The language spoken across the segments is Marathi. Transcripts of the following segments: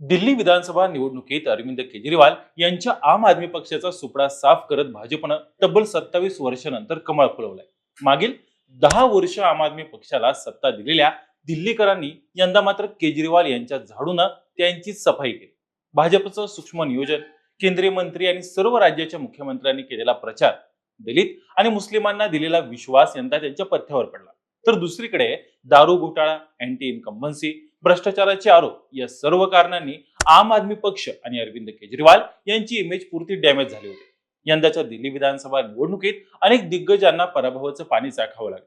दिल्ली विधानसभा निवडणुकीत अरविंद केजरीवाल यांच्या आम आदमी पक्षाचा सुपडा साफ करत भाजपनं तब्बल सत्तावीस वर्षानंतर कमळ फुलवलाय. मागील दहा वर्ष आम आदमी पक्षाला सत्ता दिलेल्या दिल्लीकरांनी यंदा मात्र केजरीवाल यांच्या झाडूनं त्यांची सफाई केली. भाजपचं सूक्ष्म नियोजन केंद्रीय मंत्री आणि सर्व राज्याच्या मुख्यमंत्र्यांनी केलेला प्रचार दलित आणि मुस्लिमांना दिलेला विश्वास यंदा त्यांच्या पथ्यावर पडला. तर दुसरीकडे दारू घोटाळा अँटी इन्कम्बन्सी भ्रष्टाचाराचे आरोप. या सर्व कारणांनी आम आदमी पक्ष आणि अरविंद केजरीवाल यांची इमेज पुरती डॅमेज झाली होती. यंदाच्या दिल्ली विधानसभा निवडणुकीत अनेक दिग्गजांना पराभवाचं पाणी चाखावं लागलं.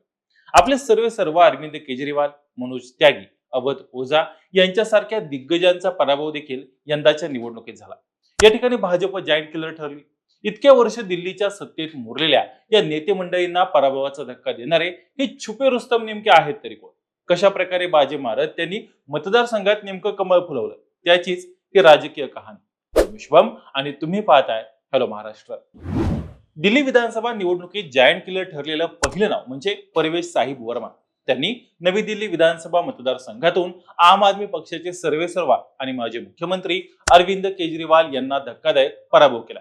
आपले सर्व सर्व अरविंद केजरीवाल मनोज त्यागी अवध ओझा यांच्यासारख्या दिग्गजांचा पराभव देखील यंदाच्या निवडणुकीत झाला. या ठिकाणी भाजप जाईंट किलर ठरली. इतक्या वर्ष दिल्लीच्या सत्तेत मुरलेल्या या नेते मंडळींना पराभवाचा धक्का देणारे हे छुपे रुस्तम नेमके आहेत तरी कोण? कशा प्रकारे बाजी मारत त्यांनी मतदारसंघात नेमकं कमळ फुलवलं. त्याचीच ही राजकीय कहाणी. विश्वम शुभम आणि तुम्ही पाहताय हॅलो महाराष्ट्र. दिल्ली विधानसभा निवडणुकीत जायंट किलर ठरलेलं पहिलं नाव म्हणजे परवेश साहिब वर्मा. त्यांनी नवी दिल्ली विधानसभा मतदारसंघातून आम आदमी पक्षाचे सर्वेसर्वा आणि माजी मुख्यमंत्री अरविंद केजरीवाल यांना धक्कादायक पराभव केला.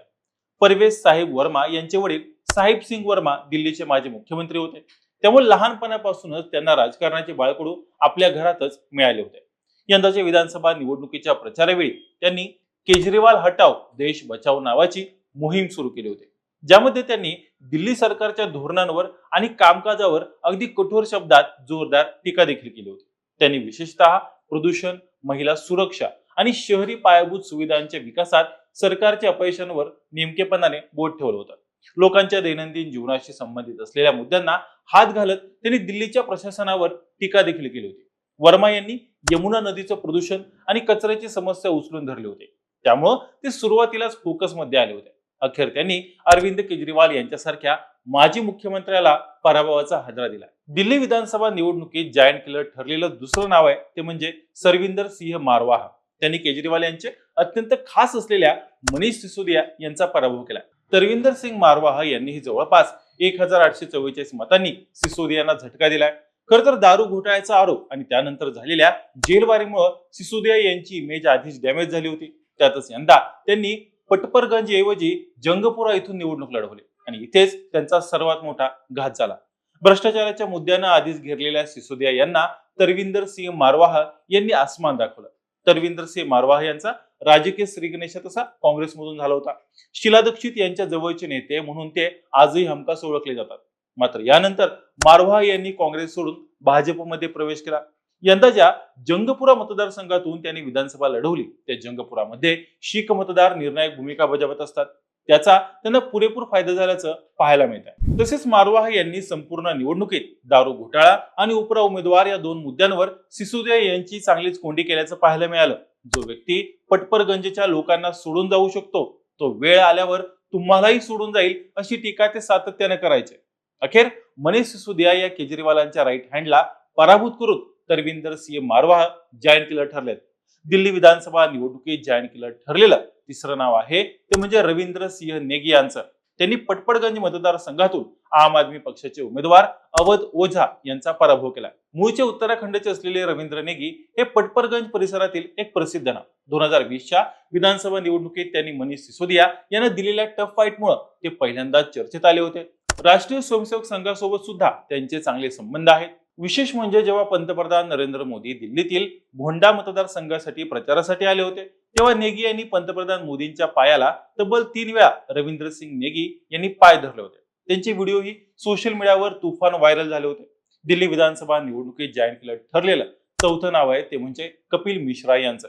परवेश साहेब वर्मा यांचे वडील साहिब सिंग वर्मा दिल्लीचे माजी मुख्यमंत्री होते. त्यामुळे लहानपणापासूनच त्यांना राजकारणाचे बाळकडू आपल्या घरातच मिळाले होते. यंदाच्या विधानसभा निवडणुकीच्या प्रचारावेळी त्यांनी केजरीवाल हटाव देश बचाव नावाची मोहीम सुरू केली होती. ज्यामध्ये त्यांनी दिल्ली सरकारच्या धोरणांवर आणि कामकाजावर अगदी कठोर शब्दात जोरदार टीका देखील केली होती. त्यांनी विशेषतः प्रदूषण महिला सुरक्षा आणि शहरी पायाभूत सुविधांच्या विकासात सरकारच्या अपयशांवर नेमकेपणाने बोट ठेवलं होतं. लोकांच्या दैनंदिन जीवनाशी संबंधित असलेल्या मुद्द्यांना हात घालत त्यांनी दिल्लीच्या प्रशासनावर टीका देखील केली होती. वर्मा यांनी यमुना नदीचं प्रदूषण आणि कचऱ्याची समस्या उचलून धरली होती. त्यामुळं ते सुरुवातीलाच फोकसमध्ये आले होते. अखेर त्यांनी अरविंद केजरीवाल यांच्यासारख्या माजी मुख्यमंत्र्याला पराभवाचा हादरा दिला. दिल्ली विधानसभा निवडणुकीत जायंट किलर ठरलेलं दुसरं नाव आहे ते म्हणजे सरविंदर सिंह मारवाह. त्यांनी केजरीवाल यांचे अत्यंत खास असलेल्या मनीष सिसोदिया यांचा पराभव केला. तरविंदर सिंग मारवाह यांनीही जवळपास एक हजार आठशे चव्वेचाळीस मतांनी सिसोदियांना झटका दिलाय. खर तर दारू घोटाळ्याचा आरोप आणि त्यानंतर झालेल्या जेलवारीमुळे सिसोदिया यांची इमेज आधीच डॅमेज झाली होती. त्यातच यंदा त्यांनी पटपरगंज ऐवजी जंगपुरा इथून निवडणूक लढवली आणि इथेच त्यांचा सर्वात मोठा घात झाला. भ्रष्टाचाराच्या मुद्द्यानं आधीच घेरलेल्या सिसोदिया यांना तरविंदर सिंह मारवाह यांनी आसमान दाखवलं. तरविंदर सिंह मारवाह यांचा राजकीय श्रीगणेशा तसा काँग्रेसमधून झाला होता. शिला दीक्षित यांच्या जवळचे नेते म्हणून ते आजही हमखास ओळखले जातात. मात्र यानंतर मारवाह यांनी काँग्रेस सोडून भाजपमध्ये प्रवेश केला. यंदाच्या जंगपुरा मतदारसंघातून त्यांनी विधानसभा लढवली त्या जंगपुरामध्ये शीख मतदार निर्णायक भूमिका बजावत असतात. त्याचा त्यांना पुरेपूर फायदा झाल्याचं पाहायला मिळत आहे तसेच मारवाह यांनी संपूर्ण निवडणुकीत दारू घोटाळा आणि उपरा उमेदवार या दोन मुद्द्यांवर सिसोदिया यांची चांगलीच कोंडी केल्याचं पाहायला मिळालं. जो व्यक्ती पटपरगंजच्या लोकांना सोडून जाऊ शकतो तो वेळ आल्यावर तुम्हालाही सोडून जाईल अशी टीका ते सातत्याने करायचे. अखेर मनीष सिसोदिया या केजरीवालांच्या राईट हँडला पराभूत करून तरविंदर सिंह मारवाह जायंट किलर ठरलेत. दिल्ली विधानसभा निवडणुकीत जायंट किलर ठरलेलं तिसरं नाव आहे. ते म्हणजे रवींद्र सिंह नेगी यांचं. त्यांनी पटपडगंज मतदारसंघातून आम आदमी पक्षाचे उमेदवार अवध ओझा यांचा पराभव केला. मूळचे उत्तराखंडचे असलेले रवींद्र नेगी हे पटपरगंज परिसरातील एक प्रसिद्ध नाव. दोन हजार वीसच्या विधानसभा निवडणुकीत त्यांनी मनीष सिसोदिया यांना दिलेल्या टफ फाईटमुळे ते पहिल्यांदाच चर्चेत आले होते. राष्ट्रीय स्वयंसेवक संघासोबत सुद्धा त्यांचे चांगले संबंध आहेत. विशेष म्हणजे जेव्हा पंतप्रधान नरेंद्र मोदी दिल्लीतील भोंडा मतदारसंघासाठी प्रचारासाठी आले होते तेव्हा नेगी यांनी पंतप्रधान मोदींच्या पायाला तब्बल तीन वेळा रवींद्र सिंग नेगी यांनी पाय धरले होते. त्यांचे व्हिडिओही सोशल मीडियावर तुफान व्हायरल झाले होते. दिल्ली विधानसभा निवडणुकीत जायंट केलं ठरलेलं चौथं नाव आहे ते म्हणजे कपिल मिश्रा यांचं.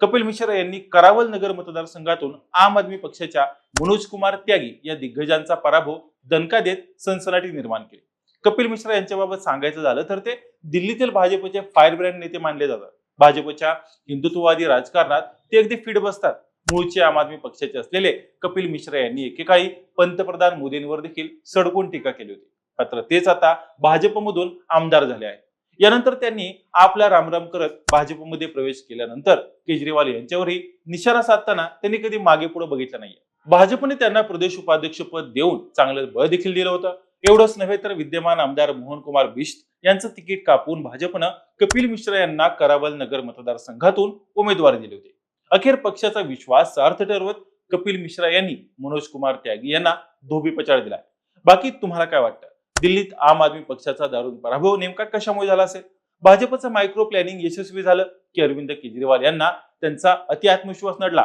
कपिल मिश्रा यांनी करावल नगर मतदारसंघातून आम आदमी पक्षाच्या मनोज कुमार त्यागी या दिग्गजांचा पराभव दणका देत सनसनाटी निर्माण केली. कपिल मिश्रा यांच्याबाबत सांगायचं झालं तर ते दिल्लीतील भाजपचे फायर ब्रँड नेते मानले जातात. भाजपच्या हिंदुत्ववादी राजकारणात ते अगदी फिट बसतात. मूळचे आम आदमी पक्षाचे असलेले कपिल मिश्रा यांनी एकेकाळी पंतप्रधान मोदींवर देखील सडकून टीका केली होती. मात्र तेच आता भाजपमधून आमदार झाले आहेत. यानंतर त्यांनी आपला रामराम करत भाजपमध्ये प्रवेश केल्यानंतर केजरीवाल यांच्यावरही निशाणा साधताना त्यांनी कधी मागे पुढे बघितलं नाहीये. भाजपने त्यांना प्रदेश उपाध्यक्ष पद देऊन चांगलं बळ देखील दिलं होतं. एवढंच नव्हे तर विद्यमान आमदार मोहन कुमार बिश्त यांचं तिकीट कापून भाजपनं कपिल मिश्रा यांना करावल नगर मतदारसंघातून उमेदवारी दिली होती. अखेर पक्षाचा विश्वास सार्थ ठरवत कपिल मिश्रा यांनी मनोज कुमार त्यागी यांना धोबी पचाड दिलाय बाकी तुम्हाला काय वाटतं? दिल्लीत आम आदमी पक्षाचा दारुण पराभव नेमका कशामुळे झाला असेल? भाजपचं मायक्रो प्लॅनिंग यशस्वी झालं की अरविंद केजरीवाल यांना त्यांचा अति आत्मविश्वास नडला?